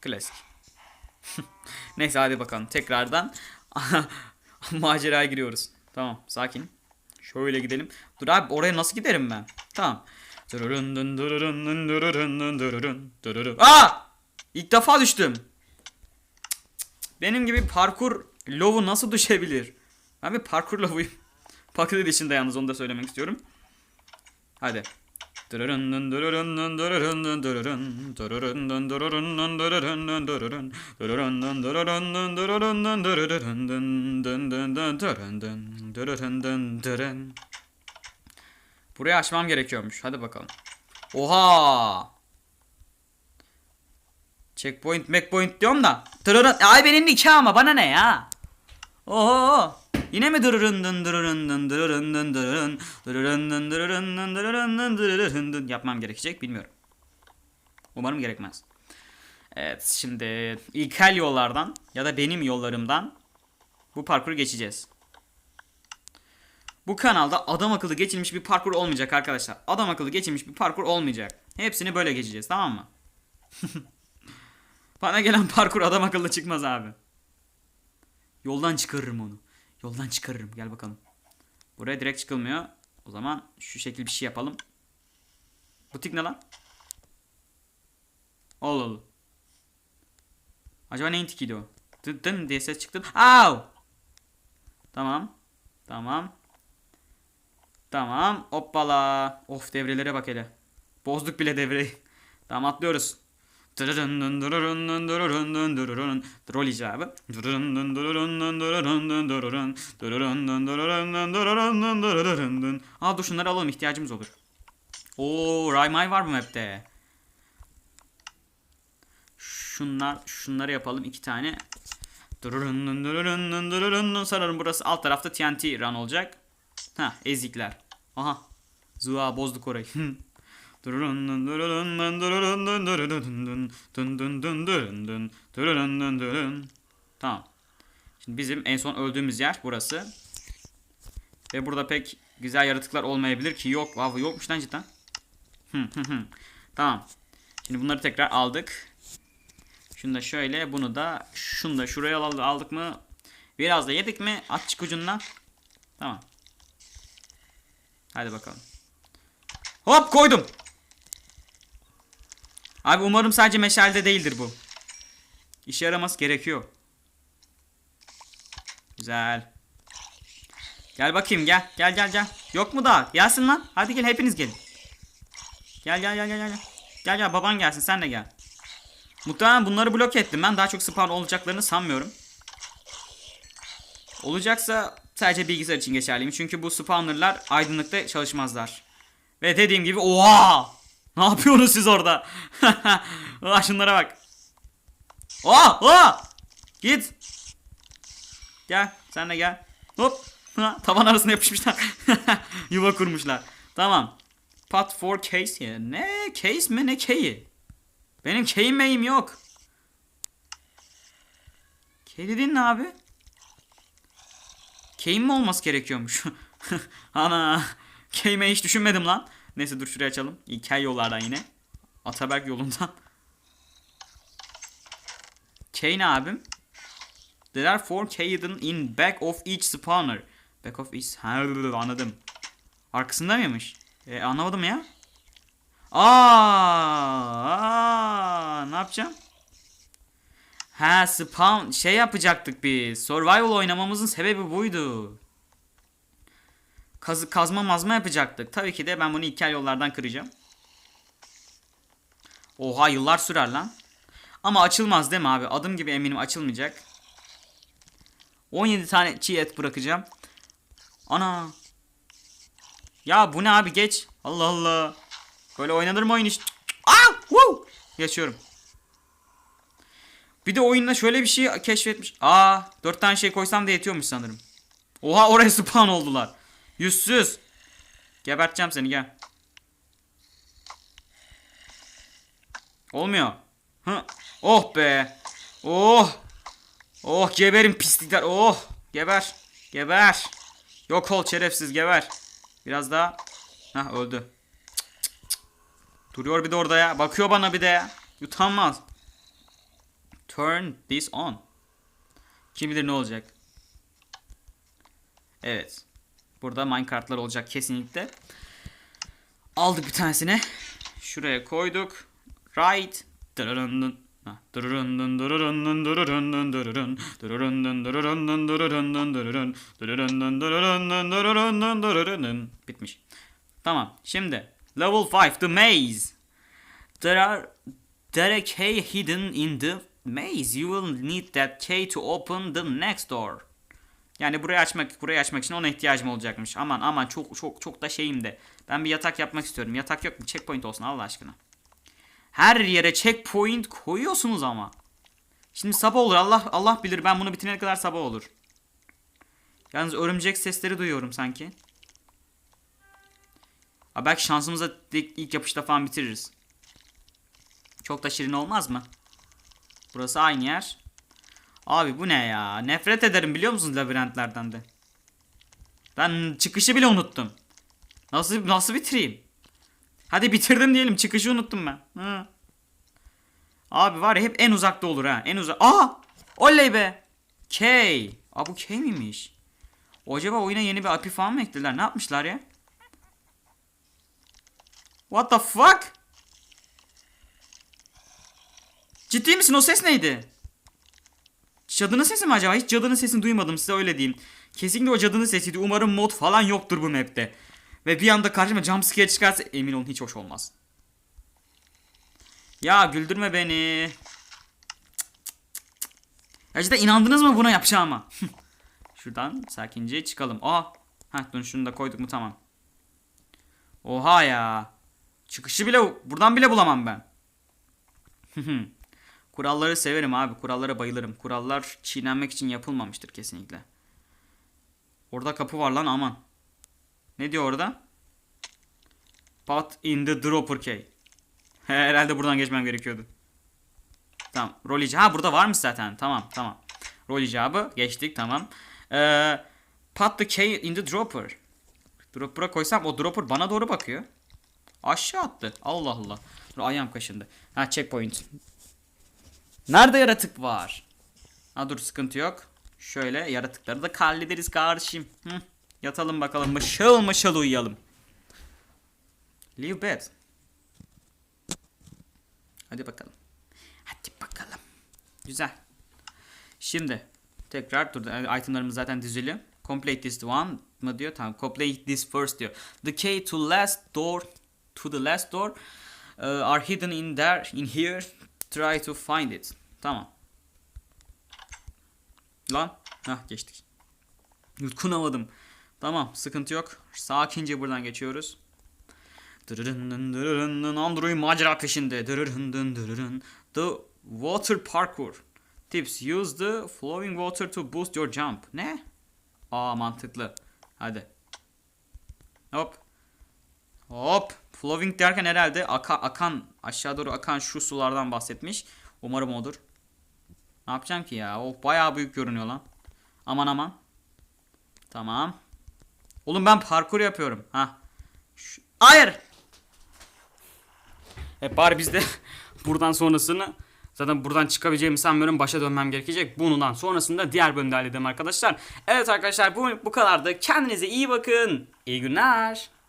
Klasik. Neyse hadi bakalım. Tekrardan maceraya giriyoruz. Tamam sakin. Şöyle gidelim. Dur abi oraya nasıl giderim ben? Tamam. Aa! İlk defa düştüm. Benim gibi parkur lovu nasıl düşebilir? Ben bir parkur lovuyum. Pocket Edition'da yalnız onu da söylemek istiyorum. Hadi. Burayı açmam gerekiyormuş. Hadi bakalım. Oha! Checkpoint, checkpoint diyorum da. Ay benim nikah ama bana ne ya? Oho! Yine mi yapmam gerekecek bilmiyorum. Umarım gerekmez. Evet şimdi ilkel yollardan ya da benim yollarımdan bu parkuru geçeceğiz. Bu kanalda adam akıllı geçilmiş bir parkur olmayacak arkadaşlar. Adam akıllı geçilmiş bir parkur olmayacak. Hepsini böyle geçeceğiz tamam mı? Bana gelen parkur adam akıllı çıkmaz abi. Yoldan çıkarırım onu. Yoldan çıkarırım. Gel bakalım. Buraya direkt çıkılmıyor. O zaman şu şekil bir şey yapalım. Butik ne lan? Ol ol. Acaba neyin tikiydi o? Dın diye ses çıktı. Au! Tamam. Tamam. Tamam. Hoppala. Of devrelere bak hele. Bozduk bile devreyi. Tamam atlıyoruz. Rol icabı. Aa dur şunları alalım ihtiyacımız olur. Oo Raymay var bu map'te. Şunlar şunları yapalım iki tane. Sanırım burası alt tarafta TNT run olacak. Ha ezikler. Aha. Zua bozduk orayı. Tamam. Şimdi bizim en son öldüğümüz yer burası. Ve burada pek güzel yaratıklar olmayabilir ki yok. Wow, yokmuş lan cidden. Tamam. Şimdi bunları tekrar aldık. Şunu da şöyle bunu da şunu da şuraya aldık mı? Biraz da yedik mi? At çık ucundan. Tamam. Hadi bakalım. Hop koydum. Abi umarım sadece meşalde değildir bu. İşe yaraması gerekiyor. Güzel. Gel bakayım gel. Gel gel gel. Yok mu daha? Gelsin lan. Hadi gel hepiniz gelin. Gel gel gel gel gel. Gel gel baban gelsin sen de gel. Muhtemelen bunları blok ettim ben. Daha çok spawn olacaklarını sanmıyorum. Olacaksa sadece bilgisayar için geçerliyim. Çünkü bu spawnerlar aydınlıkta çalışmazlar. Ve dediğim gibi oha! Ne yapıyorsunuz siz orada? Aa, şunlara bak. Oha! Oha! Git. Gel sen de gel. Hop. Ha, tavan arasına yapışmışlar. Yuva kurmuşlar. Tamam. Pot for case ya. Ne? Case mi? Ne key'i? Benim key'im meyim yok. Key dediğin ne abi? Key'im mi olması gerekiyormuş? Ana. Key'ime hiç düşünmedim lan. Neyse dur şuraya açalım. İlkel yollardan yine. Ataberk yolundan. Key ne abim? There are four hidden in back of each spawner. Back of each... Ha, anladım. Arkasında mıymış? E, anlamadım ya. Aa, ne yapacağım? Ha spawn şey yapacaktık biz. Survival oynamamızın sebebi buydu. Kazı, kazma mazma yapacaktık. Tabii ki de ben bunu hikaye yollardan kıracağım. Oha yıllar sürer lan. Ama açılmaz değil mi abi? Adım gibi eminim açılmayacak. 17 tane çiğ et bırakacağım. Ana. Ya bu ne abi geç. Allah Allah. Böyle oynanır mı oyun iş? Aa! Woo! Geçiyorum. Bir de oyunda şöyle bir şey keşfetmiş. Aa, 4 tane şey koysam da yetiyormuş sanırım. Oha oraya spawn oldular. Yüzsüz. Geberteceğim seni gel. Olmuyor. Hı. Oh be. Oh. Oh geberin pislikler. Oh. Geber. Geber. Yok ol şerefsiz geber. Biraz daha. Hah öldü. Duruyor bir de orada ya. Bakıyor bana bir de ya. Utanmaz. turn this on. Kim bilir ne olacak. Evet. Burada minecartlar olacak kesinlikle. Aldık bir tanesini. Şuraya koyduk. Right. Dırırındın. Bitmiş. Tamam. Şimdi level 5 the maze. There are there a key hidden in the maze. You will need that key to open the next door. Yani burayı açmak burayı açmak için ona ihtiyacım olacakmış. Aman aman çok çok çok da şeyim de. Ben bir yatak yapmak istiyorum. Yatak yok mu? Checkpoint olsun Allah aşkına. Her yere checkpoint koyuyorsunuz ama. Şimdi sabah olur. Allah Allah bilir ben bunu bitirene kadar sabah olur. Yalnız örümcek sesleri duyuyorum sanki. Abi belki şansımıza ilk yapışta falan bitiririz. Çok da şirin olmaz mı? Burası aynı yer. Abi bu ne ya? Nefret ederim biliyor musunuz labirentlerden de. Ben çıkışı bile unuttum. Nasıl nasıl bitireyim? Hadi bitirdim diyelim. Çıkışı unuttum ben. Hı. Abi var ya hep en uzakta olur ha. En uzak. Aa! Oley be. K. Aa bu K miymiş? Acaba oyuna yeni bir API falan mı eklediler? Ne yapmışlar ya? What the fuck? Ciddi misin? O ses neydi? Cadının sesi mi acaba? Hiç cadının sesini duymadım size öyle diyeyim. Kesinlikle o cadının sesiydi. Umarım mod falan yoktur bu map'te. Ve bir anda karşıma jumpscare çıkarsa emin olun hiç hoş olmaz. Ya güldürme beni. Cidden inandınız mı buna yapacağıma? Şuradan sakince çıkalım. Aa. Heh dur şunu da koyduk mu tamam. Oha ya. Çıkışı bile buradan bile bulamam ben. Kuralları severim abi. Kurallara bayılırım. Kurallar çiğnenmek için yapılmamıştır kesinlikle. Orada kapı var lan aman. Ne diyor orada? Pot in the dropper key. Herhalde buradan geçmem gerekiyordu. Tamam. Rol icabı. Ha burada varmış zaten. Tamam tamam. Rol icabı. Geçtik tamam. Ee, put the key in the dropper. Dropper'a koysam o dropper bana doğru bakıyor. Aşağı attı. Allah Allah. Dur ayağım kaşındı. Ha checkpoint. Nerede yaratık var? Ha dur sıkıntı yok. Şöyle yaratıkları da hallederiz kardeşim. Hı. Yatalım bakalım mışıl mışıl uyuyalım. Leave bed. Hadi bakalım. Hadi bakalım. Güzel. Şimdi tekrar dur yani itemlarımız zaten dizili. Complete this one mı diyor? Tamam. Complete this first diyor. The key to last door to the last door uh, are hidden in there in here. Try to find it. Tamam. Lan. Hah geçtik. Yutkunamadım. Tamam sıkıntı yok. Sakince buradan geçiyoruz. Android macera peşinde. The water parkour. Tips. Use the flowing water to boost your jump. Ne? Aa mantıklı. Hadi. Hop. Hop. Flowing derken herhalde aka, akan aşağı doğru akan şu sulardan bahsetmiş. Umarım odur. Ne yapacağım ki ya? O bayağı büyük görünüyor lan. Aman aman. Tamam. Oğlum ben parkur yapıyorum. Ha. Hayır. E bari biz de buradan sonrasını zaten buradan çıkabileceğimi sanmıyorum. Başa dönmem gerekecek. Bundan sonrasında diğer bölümde halledelim arkadaşlar. Evet arkadaşlar bu, bu kadardı. Kendinize iyi bakın. İyi günler.